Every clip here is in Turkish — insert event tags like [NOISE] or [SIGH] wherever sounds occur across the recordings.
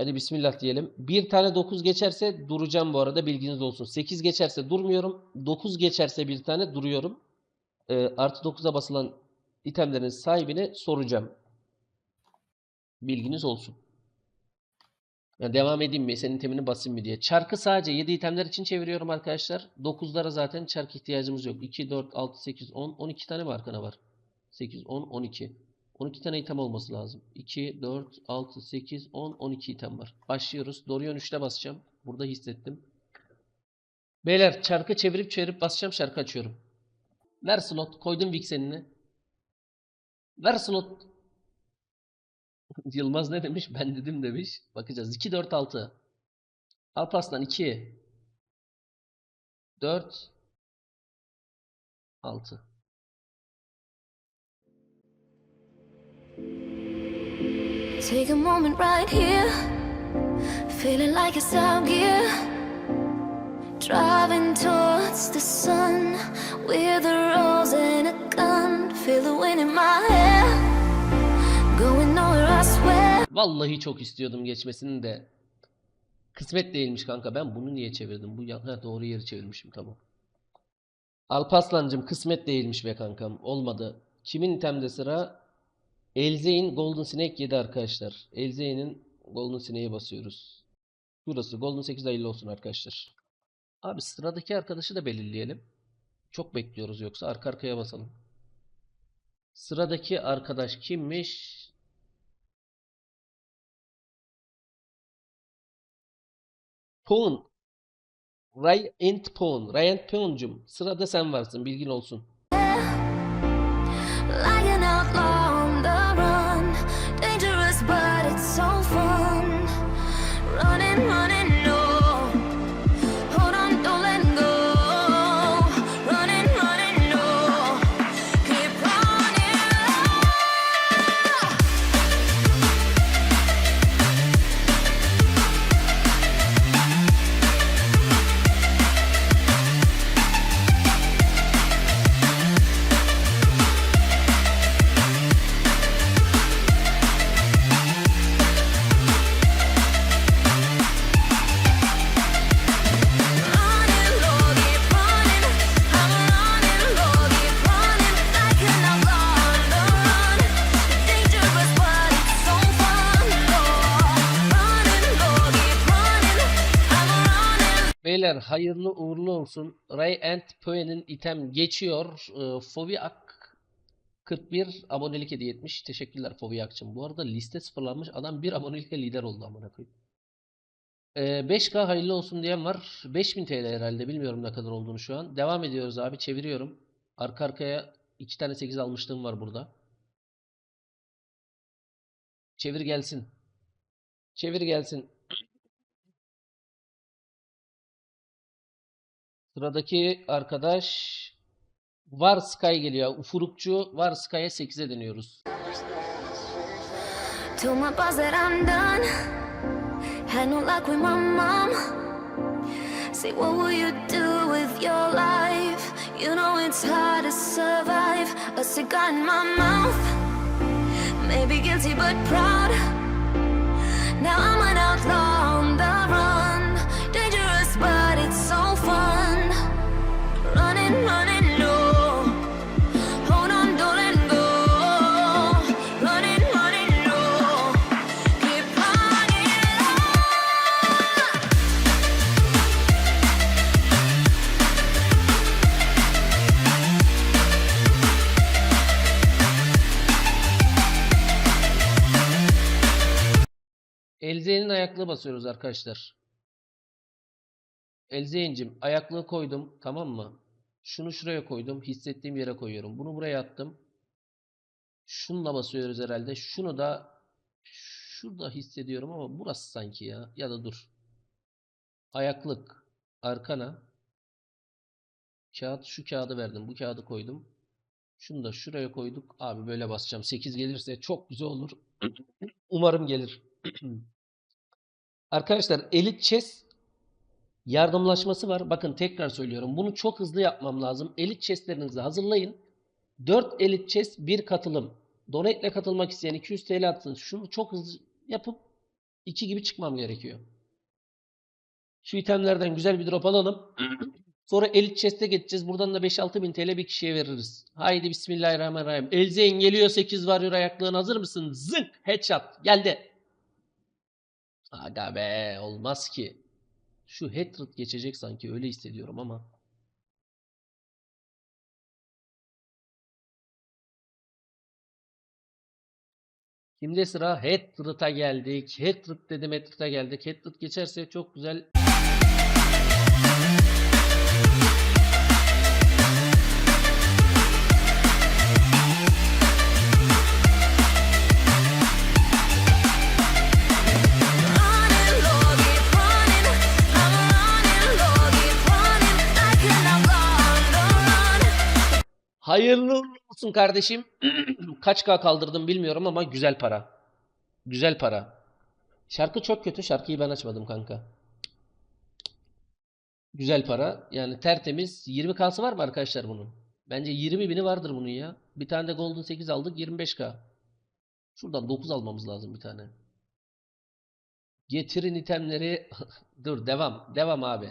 Haydi bismillah diyelim. Bir tane 9 geçerse duracağım bu arada bilginiz olsun. 8 geçerse durmuyorum. 9 geçerse bir tane duruyorum. Ee, artı 9'a basılan itemlerin sahibine soracağım. Bilginiz olsun. Ya devam edeyim mi? Senin itemini basayım mı diye. Çarkı sadece 7 itemler için çeviriyorum arkadaşlar. 9'lara zaten çark ihtiyacımız yok. 2, 4, 6, 8, 10. 12 tane mi arkana var? 8, 10, 12. 12 tane item olması lazım. 2, 4, 6, 8, 10, 12 item var. Başlıyoruz. Dorion 3'te basacağım. Burada hissettim. Beyler çarkı çevirip çevirip basacağım. Şarkı açıyorum. Ver slot. Koydum Vixen'ini. Ver slot. [LAUGHS] Yılmaz ne demiş? Ben dedim demiş. Bakacağız. 2, 4, 6. Alparslan 2. 4. 6. Take a moment right here, feeling like it's out gear. Driving towards the sun with a rose and a gun. Feel the wind in my hair, going nowhere I swear. Vallahi çok istiyordum geçmesini de. Kısmet değilmiş kanka. Ben bunu niye çevirdim? Bu ha, doğru yeri çevirmişim tamam. Alpaslancım kısmet değilmiş be kankam. Olmadı. Kimin itemde sıra? Elzeyn Golden Snake 7 arkadaşlar. Elzeyn'in Golden Snake'e basıyoruz. Burası Golden 8 hayırlı olsun arkadaşlar. Abi sıradaki arkadaşı da belirleyelim. Çok bekliyoruz yoksa arka arkaya basalım. Sıradaki arkadaş kimmiş? Poon. Ryan Poon. Ryan Poon'cum. Sırada sen varsın. Bilgin olsun. Beyler hayırlı uğurlu olsun. Ray and Poe'nin item geçiyor. Ee, Foviak 41 abonelik hediye etmiş. Teşekkürler Foviak'cığım. Bu arada liste sıfırlanmış. Adam bir abonelikle lider oldu amına koyayım. Ee, 5K hayırlı olsun diyen var. 5000 TL herhalde. Bilmiyorum ne kadar olduğunu şu an. Devam ediyoruz abi. Çeviriyorum. Arka arkaya iki tane 8 almışlığım var burada. Çevir gelsin. Çevir gelsin. Sıradaki arkadaş Var Sky geliyor. Ufurukçu Var Sky'a 8'e deniyoruz. Told my boss that I'm. Say, what will you do with your life? You know it's hard to survive. A cigar in my mouth. Maybe guilty but proud. Now I'm an outlaw basıyoruz arkadaşlar. Elze'yincim ayaklığı koydum tamam mı? Şunu şuraya koydum. Hissettiğim yere koyuyorum. Bunu buraya attım. Şununla basıyoruz herhalde. Şunu da şurada hissediyorum ama burası sanki ya. Ya da dur. Ayaklık. Arkana. Kağıt şu kağıdı verdim. Bu kağıdı koydum. Şunu da şuraya koyduk. Abi böyle basacağım. 8 gelirse çok güzel olur. [CLEARS THROAT] Umarım gelir. [CLEARS THROAT] Arkadaşlar Elite Chess yardımlaşması var. Bakın tekrar söylüyorum. Bunu çok hızlı yapmam lazım. Elite Chess'lerinizi hazırlayın. 4 Elite Chess 1 katılım. Donate ile katılmak isteyen 200 TL atsın. Şunu çok hızlı yapıp 2 gibi çıkmam gerekiyor. Şu itemlerden güzel bir drop alalım. [CLEARS THROAT] Sonra Elite Chest'e geçeceğiz. Buradan da 5-6 bin TL bir kişiye veririz. Haydi Bismillahirrahmanirrahim. Elzeyn geliyor 8 varıyor ayaklığın hazır mısın? Zınk headshot geldi. Aga be olmaz ki. Şu Hatred geçecek sanki öyle hissediyorum ama. Şimdi sıra Hatred'a geldik. Hatred dedim Hatred'a geldik. Hatred geçerse çok güzel Hayırlı olsun kardeşim. [CLEARS THROAT] Kaç K kaldırdım bilmiyorum ama güzel para. Güzel para. Şarkı çok kötü. Şarkıyı ben açmadım kanka. Güzel para. Yani tertemiz. 20 K'sı var mı arkadaşlar bunun? Bence 20 bini vardır bunun ya. Bir tane de Golden 8 aldık. 25K. Şuradan 9 almamız lazım bir tane. Getirin itemleri. [LAUGHS] Dur devam. Devam abi.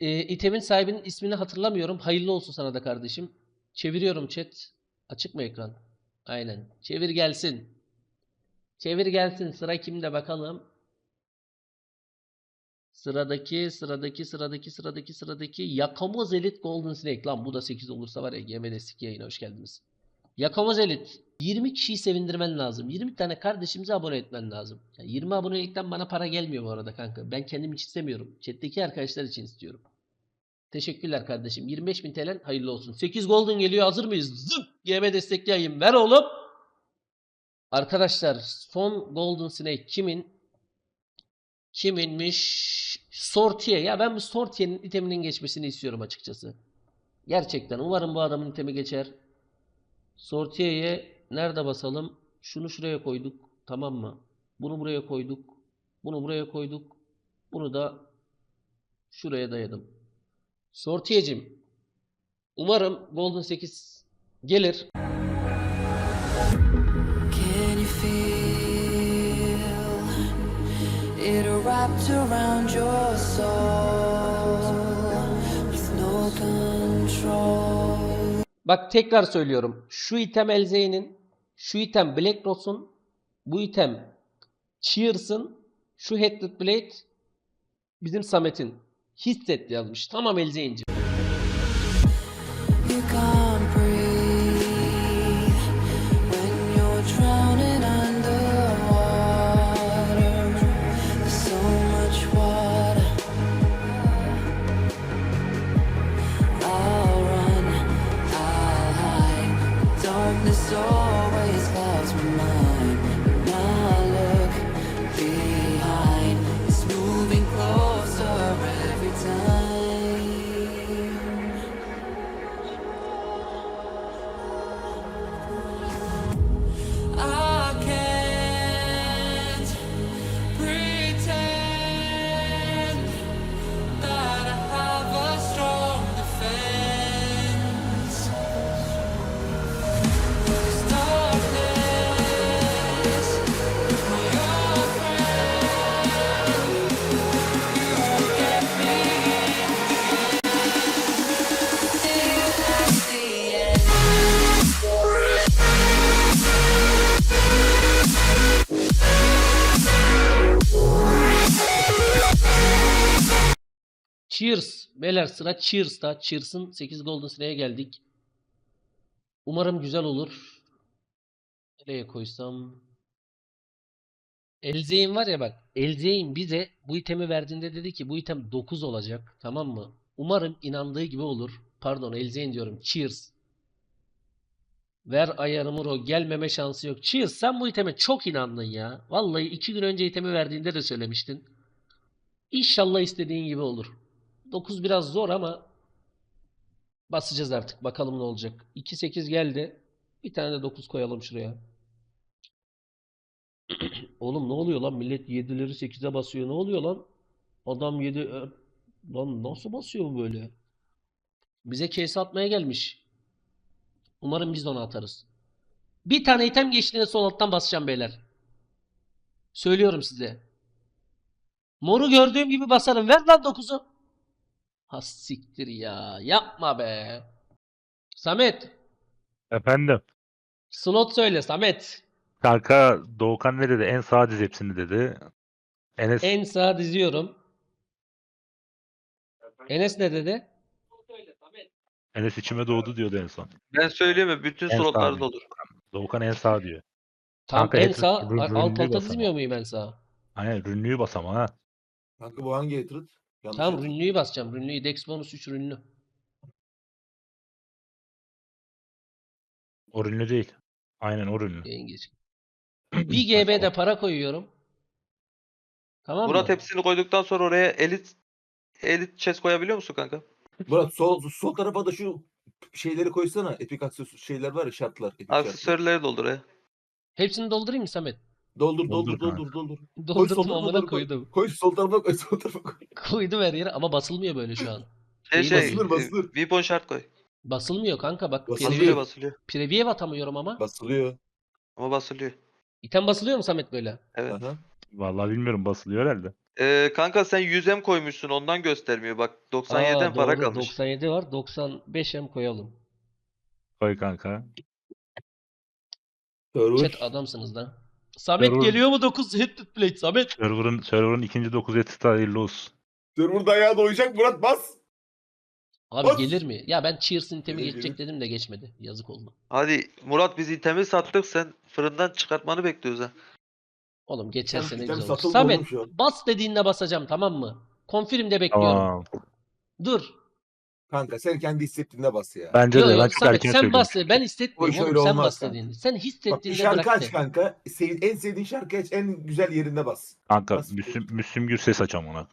Ee, itemin sahibinin ismini hatırlamıyorum. Hayırlı olsun sana da kardeşim. Çeviriyorum chat. Açık mı ekran? Aynen. Çevir gelsin. Çevir gelsin. Sıra kimde bakalım. Sıradaki, sıradaki, sıradaki, sıradaki, sıradaki. Yakamoz Elite Golden Snake. Lan bu da 8 olursa var ya GMD'sik yayına hoş geldiniz. Yakamoz Elite. 20 kişiyi sevindirmen lazım. 20 tane kardeşimize abone etmen lazım. Yani 20 abonelikten bana para gelmiyor bu arada kanka. Ben kendim için istemiyorum. Chat'teki arkadaşlar için istiyorum. Teşekkürler kardeşim. 25.000 TL hayırlı olsun. 8 golden geliyor. Hazır mıyız? Zıp! GM destekleyeyim. Ver oğlum. Arkadaşlar son golden snake kimin? Kiminmiş? Sortiye. Ya ben bu Sortiye'nin iteminin geçmesini istiyorum açıkçası. Gerçekten. Umarım bu adamın itemi geçer. Sortiye'ye nerede basalım? Şunu şuraya koyduk. Tamam mı? Bunu buraya koyduk. Bunu buraya koyduk. Bunu da şuraya dayadım. Sortiyecim. Umarım Golden 8 gelir. Can you feel it wrapped around your soul with no control? Bak tekrar söylüyorum. Şu item Elzey'nin, şu item Black Rose'un, bu item Cheers'ın, şu Headed Blade bizim Samet'in. Hisset yazmış. Tamam Elzey'inci. You Cheers. Beyler sıra Cheers'ta. Cheers'ın 8 Golden Snake'e geldik. Umarım güzel olur. Nereye koysam? Elzeyn var ya bak. Elzeyn bize bu itemi verdiğinde dedi ki bu item 9 olacak. Tamam mı? Umarım inandığı gibi olur. Pardon Elzeyn diyorum. Cheers. Ver ayarımı ro. Gelmeme şansı yok. Cheers sen bu iteme çok inandın ya. Vallahi 2 gün önce itemi verdiğinde de söylemiştin. İnşallah istediğin gibi olur. 9 biraz zor ama basacağız artık. Bakalım ne olacak. 2-8 geldi. Bir tane de 9 koyalım şuraya. [CLEARS THROAT] Oğlum ne oluyor lan? Millet 7'leri 8'e basıyor. Ne oluyor lan? Adam 7 lan nasıl basıyor bu böyle? Bize case atmaya gelmiş. Umarım biz de onu atarız. Bir tane item geçtiğinde sol alttan basacağım beyler. Söylüyorum size. Moru gördüğüm gibi basarım. Ver lan 9'u. Ha siktir ya. Yapma be. Samet. Efendim. Slot söyle Samet. Kanka Doğukan ne dedi? En sağ diz hepsini dedi. Enes En sağa diziyorum. Enes ne dedi? Enes içime doğdu diyordu en son. Ben söyleyeyim mi? Bütün En slotlarda sağ. olur. Doğukan en sağ diyor. Tam Kanka en sağ alt alta dizmiyor muyum en sağa? Aynen rünlüğü bas ama ha. Kanka bu hangi hatred? Yanlış Tamam hatred. rünlüğü basacağım. Rünlüğü Dex bonus 3 rünlü. O rünlü değil. Aynen o rünlü. Yayın geç. [CLEARS THROAT] Bir GB'de para koyuyorum. Tamam Murat mı? hepsini koyduktan sonra oraya elit elit chest koyabiliyor musun kanka? Murat sol, sol tarafa da şu şeyleri koysana. Epik aksesuar şeyler var ya şartlar. Epik şartlar. Aksesuarları doldur ya. Hepsini doldurayım mı Samet? Doldur Doldur doldur doldur doldur. [LAUGHS] Koy Doldurdum sol amına tarafa koy. koydum. Koy sol tarafa koy [LAUGHS] sol tarafa koy. Koydum her yere ama basılmıyor böyle şu an. Şey İyi şey, basılır, e, basılır. weapon şart koy. Basılmıyor kanka bak. Basılıyor. Basılıyor Preview, basılıyor. preview atamıyorum ama. Basılıyor. Ama basılıyor. İtem basılıyor mu Samet böyle? Evet. Aha. Vallahi bilmiyorum basılıyor herhalde. Ee, kanka sen 100M koymuşsun ondan göstermiyor. Bak 97'den Aa, para doğru, kalmış. 97 var. 95'em koyalım. Koy kanka. Server. Chat adamsınız da. Samet Server- geliyor mu 9 hit plate Samet? Server'ın server'ın ikinci 9 etisi hayırlı olsun. Server dayağı doyacak Murat bas. Abi Bas. gelir mi? Ya ben Cheers'ın itemi Gelir, geçecek gelir. dedim de geçmedi. Yazık oldu. Hadi Murat biz itemi sattık sen fırından çıkartmanı bekliyoruz ha. Oğlum geçerse ne güzel olur. Samet bas dediğinde basacağım tamam mı? Confirm'de bekliyorum. Tamam. Dur. Kanka sen kendi hissettiğinde bas ya. Bence Yo, de yo, ben çok Samet erken sen söyledim. bas de. Ben hissetmiyorum O oğlum. şöyle Sen olmaz bas kanka. dediğinde. Sen Bak bir hissettiğinde şarkı bırak aç de. kanka. Sev- en sevdiğin şarkı aç. En güzel yerinde bas. Kanka Bas. Müslüm, Müslüm Gürses açam ona.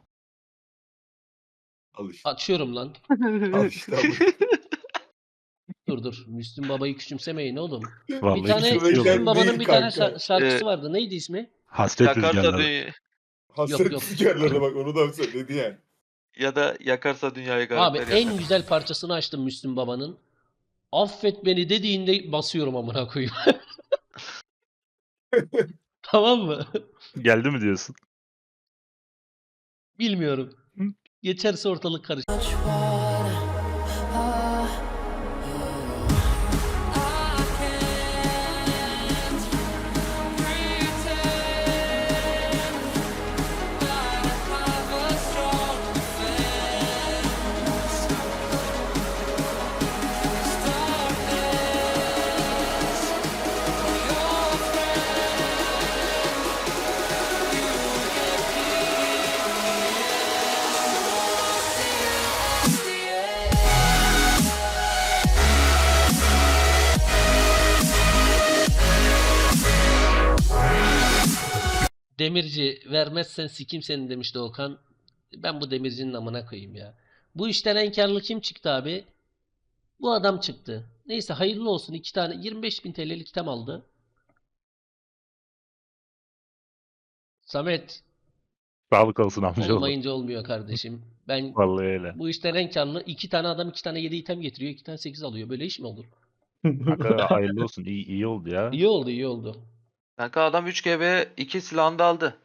Al işte. Açıyorum lan. [LAUGHS] Al işte. al. Dur dur. Müslüm Baba'yı küçümsemeyin oğlum. Vallahi bir tane yok. Müslüm Baba'nın değil bir tane kanka. şar- şarkısı Ee, vardı. Neydi ismi? Hasret Yakarsa rüzgarları. Hasret yok. rüzgarlarına bak onu da söyledi yani. Ya da yakarsa dünyayı Abi garipler en yakar. güzel parçasını açtım Müslüm Baba'nın. Affet beni dediğinde basıyorum amına koyayım. [LAUGHS] tamam mı? Geldi mi diyorsun? Bilmiyorum. Geçerse ortalık karışır. Demirci vermezsen sikim seni demişti Okan. Ben bu demircinin amına koyayım ya. Bu işten en karlı kim çıktı abi? Bu adam çıktı. Neyse hayırlı olsun. iki tane 25.000 TL'lik item aldı. Samet Sağlık olsun amcaoğlu. olmayınca olmuyor kardeşim. Ben [LAUGHS] Vallahi öyle. bu işten en karlı iki tane adam iki tane 7 item getiriyor. iki tane 8 alıyor. Böyle iş mi olur? Hayırlı olsun. İyi, iyi oldu ya. İyi oldu iyi oldu. Kanka adam 3 GB 2 silahını da aldı.